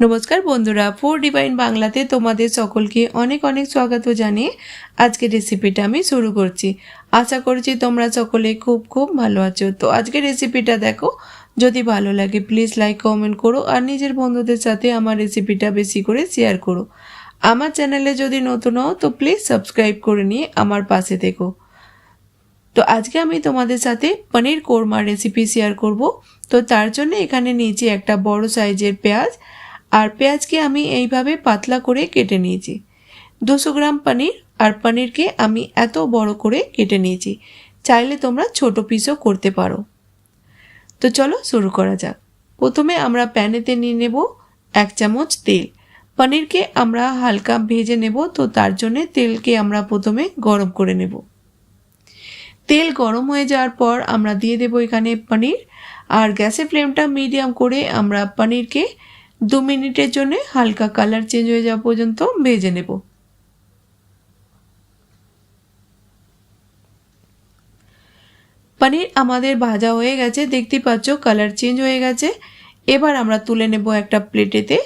নমস্কার বন্ধুরা four divine বাংলাতে তোমাদের সকলকে অনেক অনেক স্বাগত জানিয়ে আজকের রেসিপিটা আমি শুরু করছি। আশা করছি তোমরা সকলে খুব খুব ভালো আছো। তো আজকের রেসিপিটা দেখো, যদি ভালো লাগে প্লিজ লাইক কমেন্ট করো আর নিজের বন্ধুদের সাথে আমার রেসিপিটা বেশি করে শেয়ার করো। আমার চ্যানেলে যদি নতুন হও তো প্লিজ সাবস্ক্রাইব করে নিয়ে আমার পাশে দেখো তো আজকে আমি তোমাদের সাথে পনির কোরমা রেসিপি শেয়ার করব। তো তার জন্য এখানে নিয়েছি একটা বড় সাইজের পেঁয়াজ আর পেঁয়াজকে আমি এইভাবে পাতলা করে কেটে নিয়েছি। দুশো গ্রাম পনির আর পনিরকে আমি এত বড় করে কেটে নিয়েছি। চাইলে তোমরা ছোট পিসও করতে পারো। তো চলো শুরু করা যাক। প্রথমে আমরা প্যানেতে নিয়ে নেব এক চামচ তেল। পনিরকে আমরা হালকা ভেজে নেব, তো তার জন্যে তেলকে আমরা প্রথমে গরম করে নেব। তেল গরম হয়ে যাওয়ার পর আমরা দিয়ে দেব এখানে পনির। আর গ্যাসের ফ্লেমটা মিডিয়াম করে আমরা পনিরকে দু মিনিটের জন্য হালকা কালার চেঞ্জ হয়ে যাওয়া পর্যন্ত ভেজে নেব। পানির আমাদের ভাজা হয়ে গেছে দেখতে পাচ্ছ কালার চেঞ্জ হয়ে গেছে। এবার আমরা তুলে নেব একটা প্লেটেতে।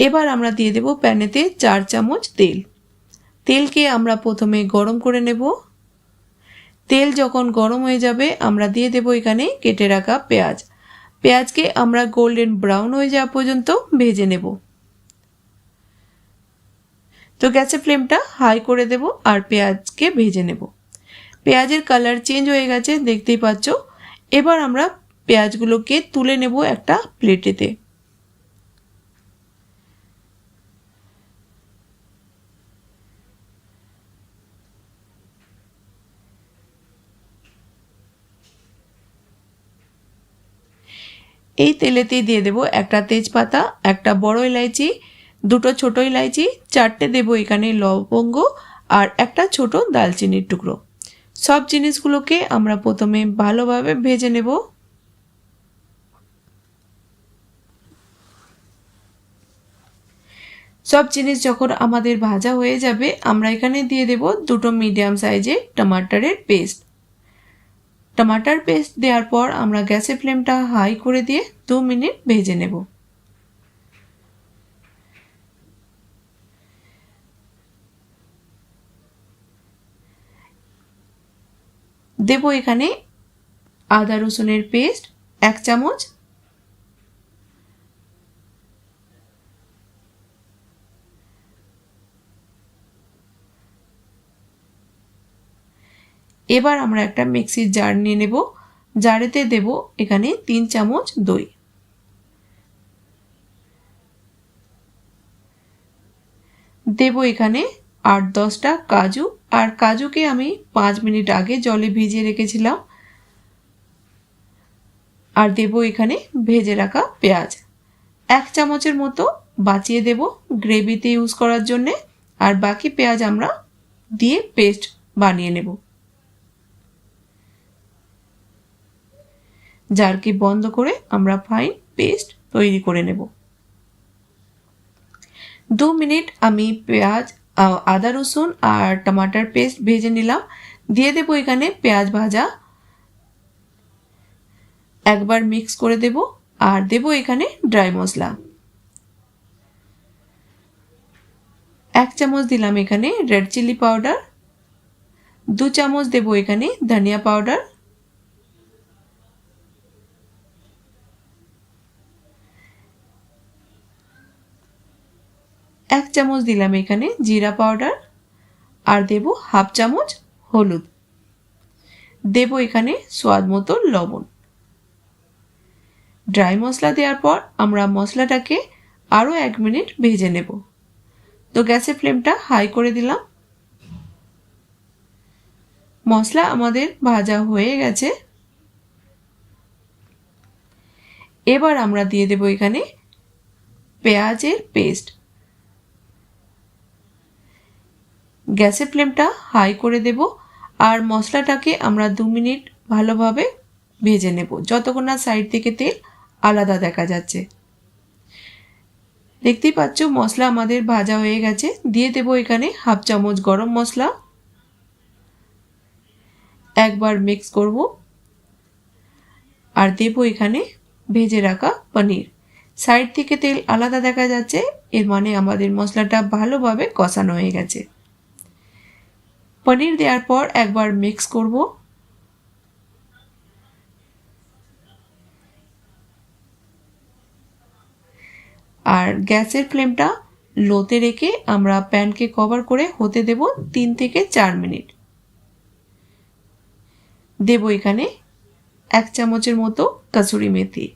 এবার আমরা দিয়ে দেব প্যানেতে চার চামচ তেল। তেলকে আমরা প্রথমে গরম করে নেব। তেল যখন গরম হয়ে যাবে, আমরা দিয়ে দেব এখানে কেটে রাখা পেঁয়াজ। পেঁয়াজকে আমরা গোল্ডেন ব্রাউন হয়ে যাওয়া পর্যন্ত ভেজে নেব। তো গ্যাসের ফ্লেমটা হাই করে দেব আর পেঁয়াজকে ভেজে নেব। পেঁয়াজের কালার চেঞ্জ হয়ে গেছে, দেখতেই পাচ্ছ। এবার আমরা পেঁয়াজগুলোকে তুলে নেব একটা প্লেটেতে। এই তেলেতেই দিয়ে দেব একটা তেজপাতা, একটা বড় এলাইচি দুটো ছোট ইলাইচি, চারটে দেব এখানে লবঙ্গ আর একটা ছোট দালচিনির টুকরো। সব জিনিসগুলোকে আমরা প্রথমে ভালোভাবে ভেজে নেব। সব জিনিস যখন আমাদের ভাজা হয়ে যাবে, আমরা এখানে দিয়ে দেব দুটো মিডিয়াম সাইজের টমাটারের পেস্ট। টমাটার পেস্ট দেওয়ার পর আমরা গ্যাসের ফ্লেমটা হাই করে দিয়ে দু মিনিট ভেজে নেব। দেব এখানে আদা রসুনের পেস্ট, এক চামচ এবার আমরা একটা মিক্সির জার নিয়ে নেব। জারেতে দেব এখানে তিন চামচ দই। দেব এখানে আট দশটা কাজু। আর কাজুকে আমি পাঁচ মিনিট আগে জলে ভিজিয়ে রেখেছিলাম। আর দেব এখানে ভেজে রাখা পেঁয়াজ। এক চামচের মতো বাঁচিয়ে দেব গ্রেভিতে ইউজ করার জন্যে। আর বাকি পেঁয়াজ আমরা দিয়ে পেস্ট বানিয়ে নেব। জারকে বন্ধ করে আমরা ফাইন পেস্ট তৈরি করে নেব। দু মিনিট আমি পেঁয়াজ আদা রসুন আর টমাটার পেস্ট ভেজে নিলাম। দিয়ে দেবো এখানে পেঁয়াজ ভাজা। একবার মিক্স করে দেব আর দেব এখানে ড্রাই মশলা এক চামচ দিলাম এখানে রেড চিলি পাউডার দু চামচ দেব এখানে ধনিয়া পাউডার এক চামচ দিলাম এখানে জিরা পাউডার আর দেব হাফ চামচ হলুদ। দেব এখানে স্বাদ মতো লবণ। ড্রাই মশলা দেওয়ার পর আমরা মশলাটাকে আরও এক মিনিট ভেজে নেব। তো গ্যাসের ফ্লেমটা হাই করে দিলাম। মশলা আমাদের ভাজা হয়ে গেছে। এবার আমরা দিয়ে দেব এখানে পেঁয়াজের পেস্ট। গ্যাসের ফ্লেমটা হাই করে দেব আর মশলাটাকে আমরা দু মিনিট ভালোভাবে ভেজে নেব। যতক্ষণ না সাইড থেকে তেল আলাদা দেখা যাচ্ছে। দেখতেই পাচ্ছ মশলা আমাদের ভাজা হয়ে গেছে। দিয়ে দেবো এখানে হাফ চামচ গরম মশলা। একবার মিক্স করব। আর দেবো এখানে ভেজে রাখা পনির। সাইড থেকে তেল আলাদা দেখা যাচ্ছে, এর মানে আমাদের মশলাটা ভালোভাবে কষানো হয়ে গেছে। পনির দেওয়ার পর একবার মিক্স করব। আর গ্যাসের ফ্লেমটা লোতে রেখে আমরা প্যানকে কভার করে হতে দেব তিন থেকে চার মিনিট। দেব এখানে এক চামচের মতো কাসুরি মেথি।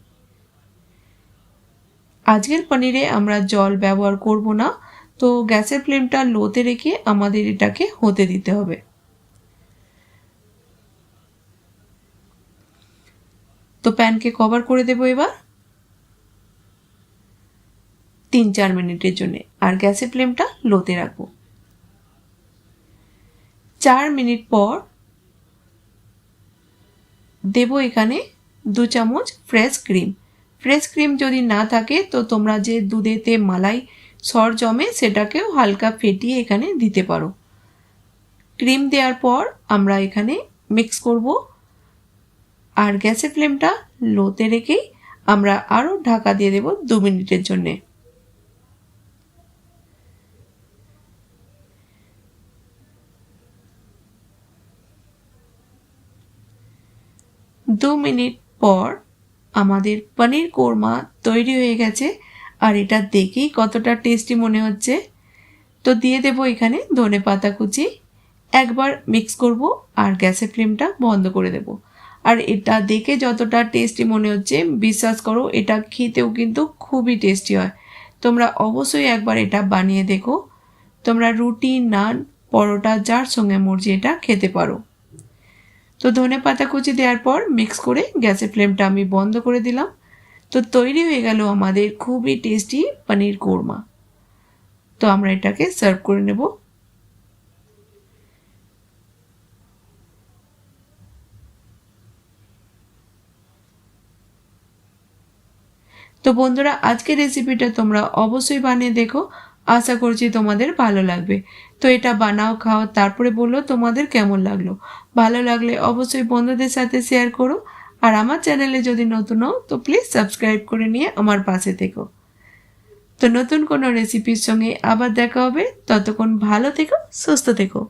আজকের পনিরে আমরা জল ব্যবহার করব না। তো গ্যাসের ফ্লেমটা লোতে রেখে আমাদের এটাকে হতে দিতে হবে। তো প্যানকে কভার করে দেবো এবার। তিন চার মিনিটের জন্য। আর গ্যাসের ফ্লেমটা লোতে রাখব। চার মিনিট পর দেব এখানে দু চামচ ফ্রেশ ক্রিম। ফ্রেশ ক্রিম যদি না থাকে, তো তোমরা যে দুধেতে মালাই সর জমে সেটাকেও হালকা ফেটিয়ে এখানে দিতে পারো। ক্রিম দেওয়ার পর আমরা এখানে মিক্স করব। আর গ্যাসের ফ্লেমটা লোতে রেখেই আমরা আরও ঢাকা দিয়ে দেব দু মিনিটের জন্যে। দু মিনিট পর আমাদের পনির কোরমা তৈরি হয়ে গেছে। আর এটা দেখেই কতটা টেস্টি মনে হচ্ছে। তো দিয়ে দেব এখানে ধনে পাতা কুচি। একবার মিক্স করব আর গ্যাসের ফ্লেমটা বন্ধ করে দেব। আর এটা দেখে যতটা টেস্টি মনে হচ্ছে, বিশ্বাস করো, এটা খেতেও কিন্তু খুবই টেস্টি হয়। তোমরা অবশ্যই একবার এটা বানিয়ে দেখো। তোমরা রুটি, নান, পরোটা, যার সঙ্গে মর্জি এটা খেতে পারো। তো ধনে পাতা কুচি দেওয়ার পর মিক্স করে গ্যাসের ফ্লেমটা আমি বন্ধ করে দিলাম। তো তৈরি হয়ে গেল আমাদের খুবই টেস্টি পনির কোরমা। তো আমরা এটাকে সার্ভ করে নেব। তো বন্ধুরা, আজকের রেসিপিটা তোমরা অবশ্যই বানিয়ে দেখো। আশা করছি তোমাদের ভালো লাগবে। তো এটা বানাও, খাও, তারপরে বলল তোমাদের কেমন লাগল। ভালো লাগলে অবশ্যই বন্ধুদের সাথে শেয়ার করো। আর আমার চ্যানেলে যদি নতুন হও, তো প্লিজ সাবস্ক্রাইব করে নিয়ে আমার পাশে থেকো। তো নতুন কোনো রেসিপির সঙ্গে আবার দেখা হবে। ততক্ষণ ভালো থেকো, সুস্থ থেকো।